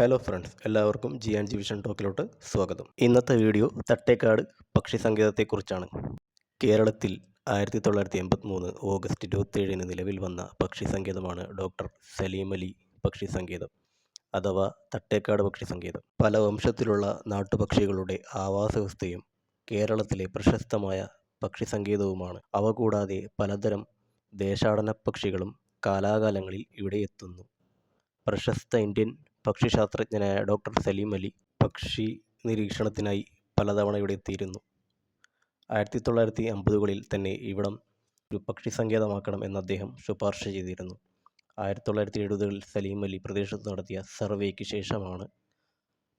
Hello friends എല്ലാവർക്കും G and G vision ടോക്കിലോട്ട് സ്വാഗതം. ഇന്നത്തെ വീഡിയോ തട്ടേക്കാട് പക്ഷി സങ്കേതത്തെക്കുറിച്ചാണ്. കേരളത്തിൽ ആയിരത്തി തൊള്ളായിരത്തി എൺപത്തി മൂന്ന് ഓഗസ്റ്റ് ഇരുപത്തേഴിന് നിലവിൽ വന്ന പക്ഷി സങ്കേതമാണ് ഡോക്ടർ സലീം അലി പക്ഷി സങ്കേതം അഥവാ തട്ടേക്കാട് പക്ഷി സങ്കേതം. പല വംശത്തിലുള്ള നാട്ടുപക്ഷികളുടെ ആവാസ വ്യവസ്ഥയും കേരളത്തിലെ പ്രശസ്തമായ പക്ഷി സങ്കേതവുമാണ്. അവ കൂടാതെ പലതരം ദേശാടന പക്ഷികളും കാലാകാലങ്ങളിൽ ഇവിടെ എത്തുന്നു. പ്രശസ്ത ഇന്ത്യൻ പക്ഷിശാസ്ത്രജ്ഞനായ ഡോക്ടർ സലീം അലി പക്ഷി നിരീക്ഷണത്തിനായി പലതവണ ഇവിടെ എത്തിയിരുന്നു. ആയിരത്തി തൊള്ളായിരത്തി അമ്പതുകളിൽ തന്നെ ഇവിടം ഒരു പക്ഷി സങ്കേതമാക്കണം എന്ന് അദ്ദേഹം ശുപാർശ ചെയ്തിരുന്നു. ആയിരത്തി തൊള്ളായിരത്തി എഴുപതുകളിൽ സലീം അലി പ്രദേശത്ത് നടത്തിയ സർവേക്ക് ശേഷമാണ്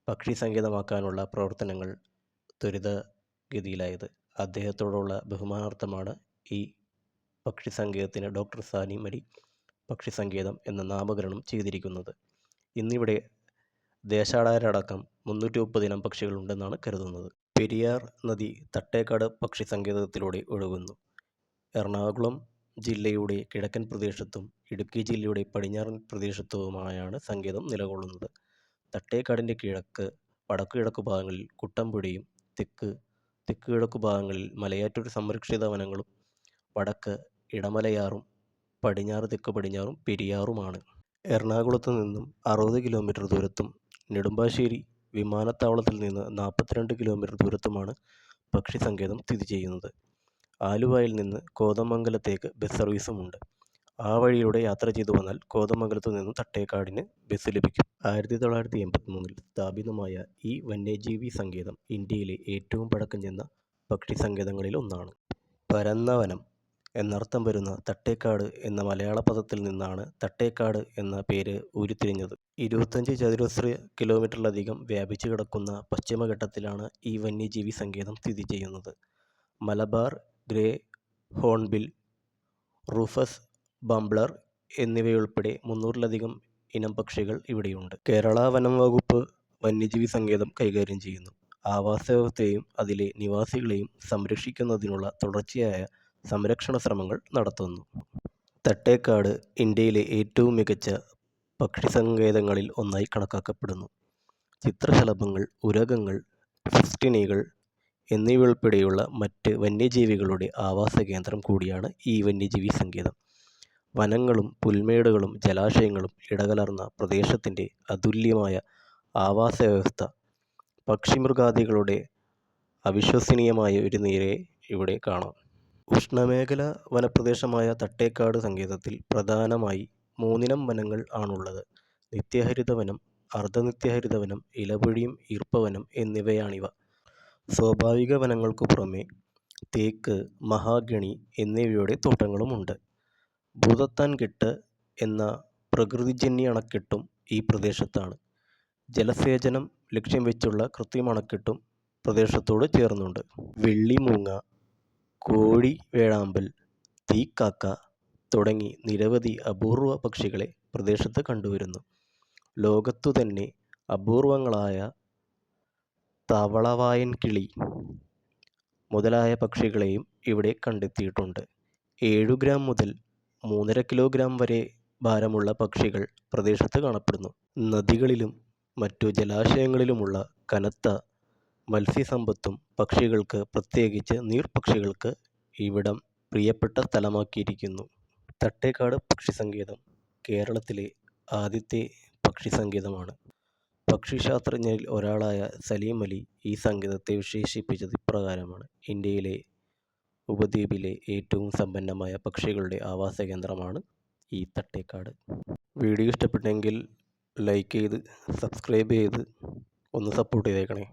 പക്ഷി സങ്കേതമാക്കാനുള്ള പ്രവർത്തനങ്ങൾ ത്വരിതഗതിയിലായത്. അദ്ദേഹത്തോടുള്ള ബഹുമാനാർത്ഥമാണ് ഈ പക്ഷി സങ്കേതത്തിന് ഡോക്ടർ സലീം അലി പക്ഷി സങ്കേതം എന്ന നാമകരണം ചെയ്തിരിക്കുന്നത്. ഇന്നിവിടെ ദേശാടകരടക്കം മുന്നൂറ്റി മുപ്പതിനം പക്ഷികളുണ്ടെന്നാണ് കരുതുന്നത്. പെരിയാർ നദി തട്ടേക്കാട് പക്ഷി സങ്കേതത്തിലൂടെ ഒഴുകുന്നു. എറണാകുളം ജില്ലയുടെ കിഴക്കൻ പ്രദേശത്തും ഇടുക്കി ജില്ലയുടെ പടിഞ്ഞാറൻ പ്രദേശത്തുമായാണ് സങ്കേതം നിലകൊള്ളുന്നത്. തട്ടേക്കാടിന്റെ കിഴക്ക് വടക്കു കിഴക്ക് ഭാഗങ്ങളിൽ കുട്ടമ്പുഴയും തെക്ക് തെക്ക് കിഴക്ക് ഭാഗങ്ങളിൽ മലയാറ്റൂർ സംരക്ഷിത വനങ്ങളും വടക്ക് ഇടമലയാറും പടിഞ്ഞാറ് തെക്ക് പടിഞ്ഞാറും പെരിയാറുമാണ്. എറണാകുളത്ത് നിന്നും അറുപത് കിലോമീറ്റർ ദൂരത്തും നെടുമ്പാശ്ശേരി വിമാനത്താവളത്തിൽ നിന്ന് നാൽപ്പത്തിരണ്ട് കിലോമീറ്റർ ദൂരത്തുമാണ് പക്ഷി സങ്കേതം സ്ഥിതി ചെയ്യുന്നത്. ആലുവയിൽ നിന്ന് കോതമംഗലത്തേക്ക് ബസ് സർവീസുമുണ്ട്. ആ വഴിയിലൂടെ യാത്ര ചെയ്തു വന്നാൽ കോതമംഗലത്ത് നിന്ന് തട്ടേക്കാടിന് ബസ് ലഭിക്കും. ആയിരത്തി തൊള്ളായിരത്തി എൺപത്തി മൂന്നിൽ സ്ഥാപിതമായ ഈ വന്യജീവി സങ്കേതം ഇന്ത്യയിലെ ഏറ്റവും പഴക്കം ചെന്ന പക്ഷി സങ്കേതങ്ങളിൽ ഒന്നാണ് പരന്ന വനം എന്നർത്ഥം വരുന്ന തട്ടേക്കാട് എന്ന മലയാള പദത്തിൽ നിന്നാണ് തട്ടേക്കാട് എന്ന പേര് ഉരുത്തിരിഞ്ഞത്. ഇരുപത്തഞ്ച് ചതുരശ്ര കിലോമീറ്ററിലധികം വ്യാപിച്ചു കിടക്കുന്ന പശ്ചിമഘട്ടത്തിലാണ് ഈ വന്യജീവി സങ്കേതം സ്ഥിതി ചെയ്യുന്നത്. Malabar grey hornbill rufous babbler എന്നിവയുൾപ്പെടെ മുന്നൂറിലധികം ഇനം പക്ഷികൾ ഇവിടെയുണ്ട്. കേരള വനം വകുപ്പ് വന്യജീവി സങ്കേതം കൈകാര്യം ചെയ്യുന്നു. ആവാസ വ്യവസ്ഥയെയും അതിലെ നിവാസികളെയും സംരക്ഷിക്കുന്നതിനുള്ള തുടർച്ചയായ സംരക്ഷണ ശ്രമങ്ങൾ നടത്തുന്നു. തട്ടേക്കാട് ഇന്ത്യയിലെ ഏറ്റവും മികച്ച പക്ഷി സങ്കേതങ്ങളിൽ ഒന്നായി കണക്കാക്കപ്പെടുന്നു. ചിത്രശലഭങ്ങൾ ഉരകങ്ങൾ ഫിസ്റ്റിനികൾ എന്നിവയുൾപ്പെടെയുള്ള മറ്റ് വന്യജീവികളുടെ ആവാസ കേന്ദ്രം കൂടിയാണ് ഈ വന്യജീവി സങ്കേതം. വനങ്ങളും പുൽമേടുകളും ജലാശയങ്ങളും ഇടകലർന്ന പ്രദേശത്തിന്റെ അതുല്യമായ ആവാസ വ്യവസ്ഥ. പക്ഷിമൃഗാദികളുടെ അവിശ്വസനീയമായ ഒരു നിരയെ ഇവിടെ കാണാം. ഉഷ്ണമേഖല വനപ്രദേശമായ തട്ടേക്കാട് സങ്കേതത്തിൽ പ്രധാനമായി മൂന്നിനം വനങ്ങൾ ആണുള്ളത്. നിത്യഹരിതവനം അർദ്ധനിത്യഹരിതവനം അർദ്ധനിത്യഹരിത വനം ഇലപൊഴിയും ഈർപ്പവനം എന്നിവയാണിവ. സ്വാഭാവിക വനങ്ങൾക്കു പുറമെ തേക്ക് മഹാഗണി എന്നിവയുടെ തോട്ടങ്ങളുമുണ്ട്. ഭൂതത്താൻകെട്ട് എന്ന പ്രകൃതിജന്യ അണക്കെട്ടും ഈ പ്രദേശത്താണ്. ജലസേചനം ലക്ഷ്യം വെച്ചുള്ള കൃത്രിമ അണക്കെട്ടും പ്രദേശത്തോട് ചേർന്നുണ്ട്. വെള്ളിമൂങ്ങ കോഴി വേഴാമ്പൽ തീക്കാക്ക തുടങ്ങി നിരവധി അപൂർവ പക്ഷികളെ പ്രദേശത്ത് കണ്ടുവരുന്നു. ലോകത്തു തന്നെ അപൂർവങ്ങളായ തവളവായൻ കിളി മുതലായ പക്ഷികളെയും ഇവിടെ കണ്ടെത്തിയിട്ടുണ്ട്. ഏഴു ഗ്രാം മുതൽ മൂന്നര കിലോഗ്രാം വരെ ഭാരമുള്ള പക്ഷികൾ പ്രദേശത്ത് കാണപ്പെടുന്നു. നദികളിലും മറ്റു ജലാശയങ്ങളിലുമുള്ള കനത്ത മത്സ്യസമ്പത്തും പക്ഷികൾക്ക് പ്രത്യേകിച്ച് നീർപക്ഷികൾക്ക് ഇവിടം പ്രിയപ്പെട്ട സ്ഥലമാക്കിയിരിക്കുന്നു. തട്ടേക്കാട് പക്ഷി സങ്കേതം കേരളത്തിലെ ആദ്യത്തെ പക്ഷി സങ്കേതമാണ് പക്ഷിശാസ്ത്രജ്ഞരിൽ ഒരാളായ സലീം അലി ഈ സങ്കേതത്തെ വിശേഷിപ്പിച്ചത് ഇപ്രകാരമാണ്. ഇന്ത്യയിലെ ഉപദ്വീപിലെ ഏറ്റവും സമ്പന്നമായ പക്ഷികളുടെ ആവാസ കേന്ദ്രമാണ് ഈ തട്ടേക്കാട്. വീഡിയോ ഇഷ്ടപ്പെട്ടെങ്കിൽ ലൈക്ക് ചെയ്ത് സബ്സ്ക്രൈബ് ചെയ്ത് ഒന്ന് സപ്പോർട്ട് ചെയ്തേക്കണേ.